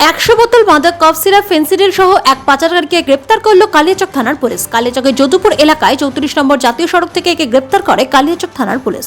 একশো বোতল মাদক কফ সিরাপ, ফেন্সিডিল সহ এক পাচারকারীকে গ্রেপ্তার করল কালিয়াচক থানার পুলিশ। কালিয়াচকের যদুপুর এলাকায় চৌত্রিশ নম্বর জাতীয় সড়ক থেকে একে গ্রেপ্তার করে কালিয়াচক থানার পুলিশ।